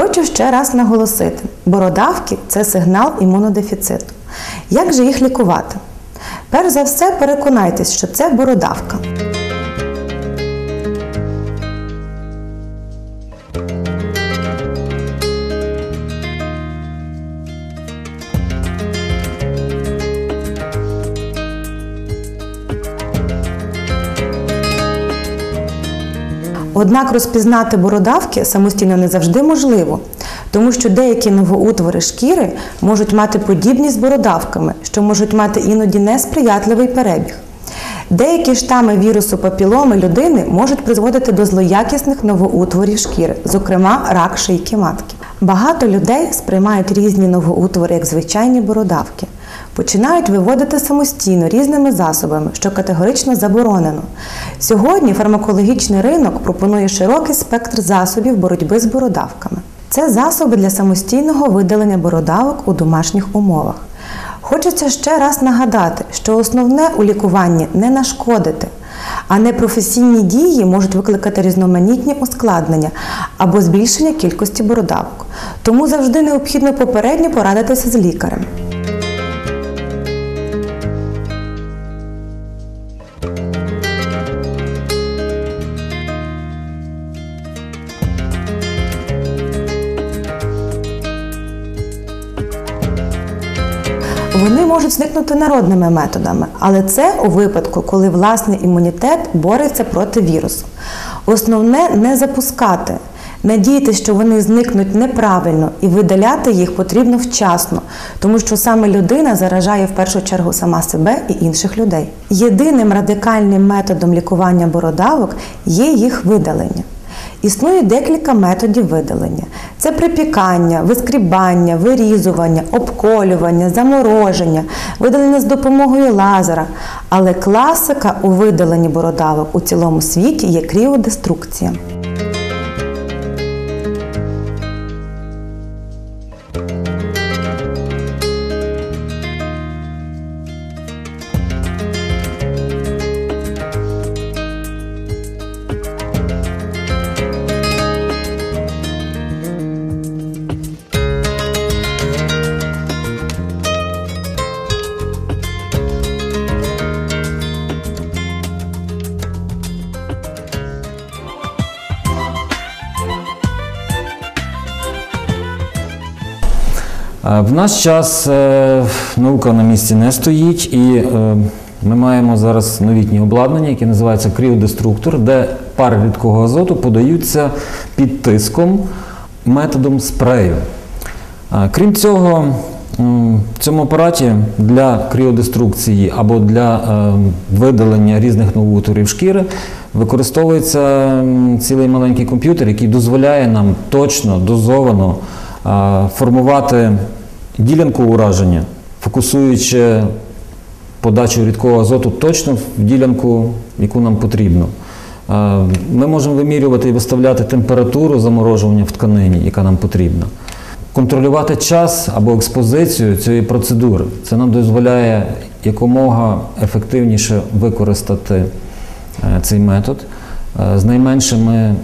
Хочу ще раз наголосити: бородавки це сигнал імунодефіциту. Як же їх лікувати? Перш за все, переконайтесь, що це бородавка. Однак розпізнати бородавки самостійно не завжди можливо, тому що деякі новоутвори шкіри можуть мати подібність з бородавками, що можуть мати іноді несприятливий перебіг. Деякі штами вірусу папіломи людини можуть призводити до злоякісних новоутворів шкіри, зокрема рак шийки матки. Багато людей сприймають різні новоутвори як звичайні бородавки. Починають виводити самостійно різними засобами, що категорично заборонено. Сьогодні фармакологічний ринок пропонує широкий спектр засобів боротьби з бородавками. Це засоби для самостійного видалення бородавок у домашніх умовах. Хочеться ще раз нагадати, що основне у лікуванні не нашкодити, а непрофесійні дії можуть викликати різноманітні ускладнення або збільшення кількості бородавок. Тому завжди необхідно попередньо порадитися з лікарем. Вони можуть зникнути народними методами, але це у випадку, коли власний імунітет бореться проти вірусу. Основне не запускати, надіятися, що вони зникнуть неправильно, і видаляти їх потрібно вчасно, тому що саме людина заражає в першу чергу сама себе і інших людей. Єдиним радикальним методом лікування бородавок є їх видалення. Існує декілька методів видалення: це припікання, вискрібання, вирізування, обколювання, замороження, видалення з допомогою лазера. Але класика у видаленні бородавок у цілому світі є кріодеструкція. В наш час е, наука на місці не стоїть, і е, ми маємо зараз новітні обладнання, яке називається кріодеструктор, де пари рідкого азоту подаються під тиском методом спрею. Е, Крім цього, в цьому апараті для кріодеструкції або для е, видалення різних новоутворів шкіри використовується цілий маленький комп'ютер, який дозволяє нам точно, дозовано е, формувати ділянку ураження, фокусуючи подачу рідкого азоту точно в ділянку, яку нам потрібно. Е, Ми можемо вимірювати і виставляти температуру заморожування в тканині, яка нам потрібна. Контролювати час або експозицію цієї процедури. Це нам дозволяє якомога ефективніше використати е, цей метод е, з найменшими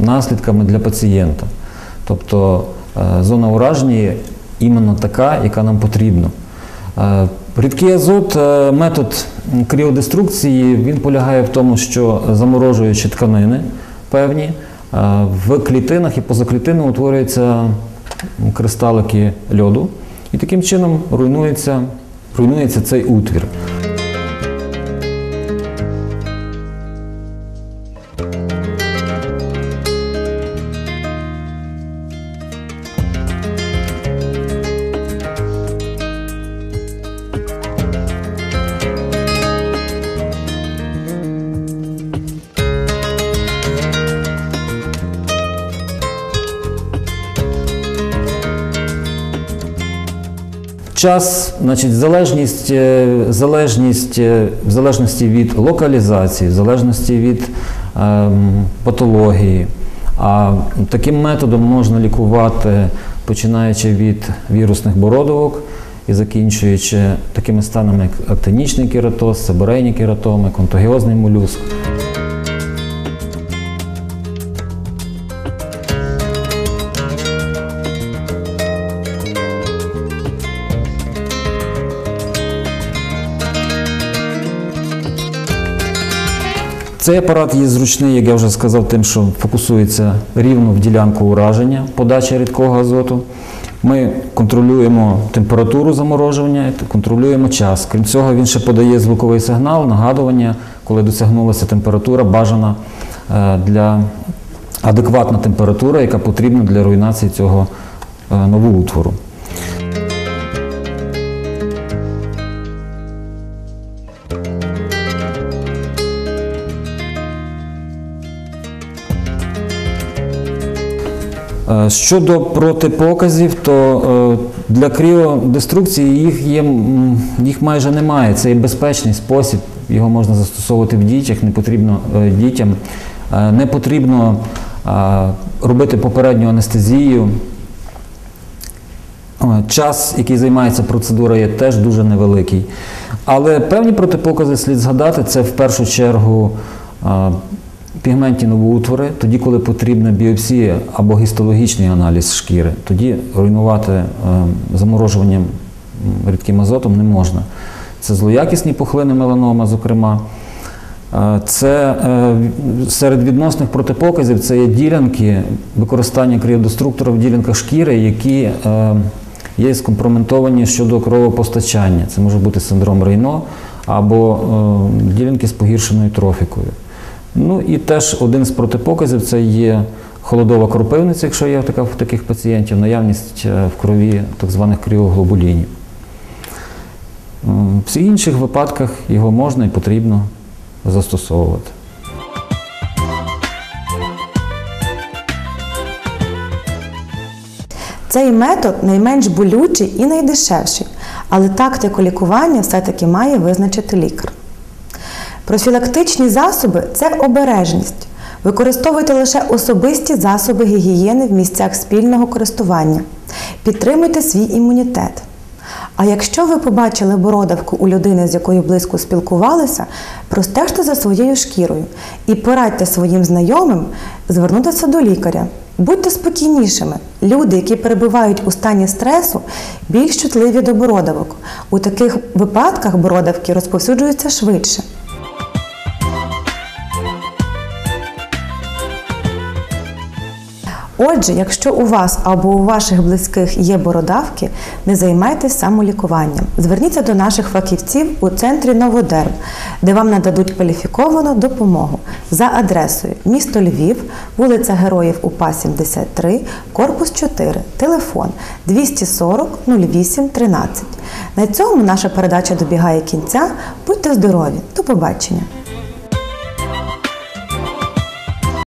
наслідками для пацієнта. Тобто зона ураження іменно така, яка нам потрібна. Е, Рідкий азот, е, метод кріодеструкції, він полягає в тому, що заморожуючи тканини певні, е, в клітинах і позаклітинно утворюються кристалики льоду, і таким чином руйнується, руйнується цей утвір. Час, значить, залежність, е, залежність, е, в залежності від локалізації, в залежності від ем, патології. А таким методом можна лікувати, починаючи від вірусних бородовок і закінчуючи такими станами, як актинічний кератоз, себорейні кератоми, контагіозний молюск. Цей апарат є зручний, як я вже сказав, тим, що фокусується рівно в ділянку ураження подачі рідкого азоту. Ми контролюємо температуру заморожування, контролюємо час. Крім цього, він ще подає звуковий сигнал, нагадування, коли досягнулася температура, бажана е, для адекватна температура, яка потрібна для руйнації цього е, новоутвору. Щодо протипоказів, то е, для кріодеструкції їх, є, їх майже немає. Це є безпечний спосіб, його можна застосовувати в дітях, не потрібно е, дітям. Е, Не потрібно е, робити попередню анестезію. Е, Час, який займається процедура, є теж дуже невеликий. Але певні протипокази слід згадати, це в першу чергу е, пігментні новоутвори, тоді, коли потрібна біопсія або гістологічний аналіз шкіри, тоді руйнувати е, заморожуванням рідким азотом не можна. Це злоякісні пухлини меланома, зокрема. Е, Це е, серед відносних протипоказів це є ділянки використання кріодеструктора в ділянках шкіри, які є скомпроментовані щодо кровопостачання. Це може бути синдром Рейно або ділянки з погіршеною трофікою. Ну і теж один з протипоказів це є холодова кропивниця, якщо є така в таких пацієнтів, наявність е, в крові так званих кріоглобулінів. В всіх інших випадках його можна і потрібно застосовувати. Цей метод найменш болючий і найдешевший, але тактику лікування все-таки має визначити лікар. Профілактичні засоби це обережність. Використовуйте лише особисті засоби гігієни в місцях спільного користування. Підтримуйте свій імунітет. А якщо ви побачили бородавку у людини, з якою близько спілкувалися, простежте за своєю шкірою і порадьте своїм знайомим звернутися до лікаря. Будьте спокійнішими. Люди, які перебувають у стані стресу, більш чутливі до бородавок. У таких випадках бородавки розповсюджуються швидше. Отже, якщо у вас або у ваших близьких є бородавки, не займайтесь самолікуванням. Зверніться до наших фахівців у центрі Новодерм, де вам нададуть кваліфіковану допомогу за адресою місто Львів, вулиця Героїв УПА 73, корпус 4, телефон 240 08 13. На цьому наша передача добігає кінця. Будьте здорові! До побачення!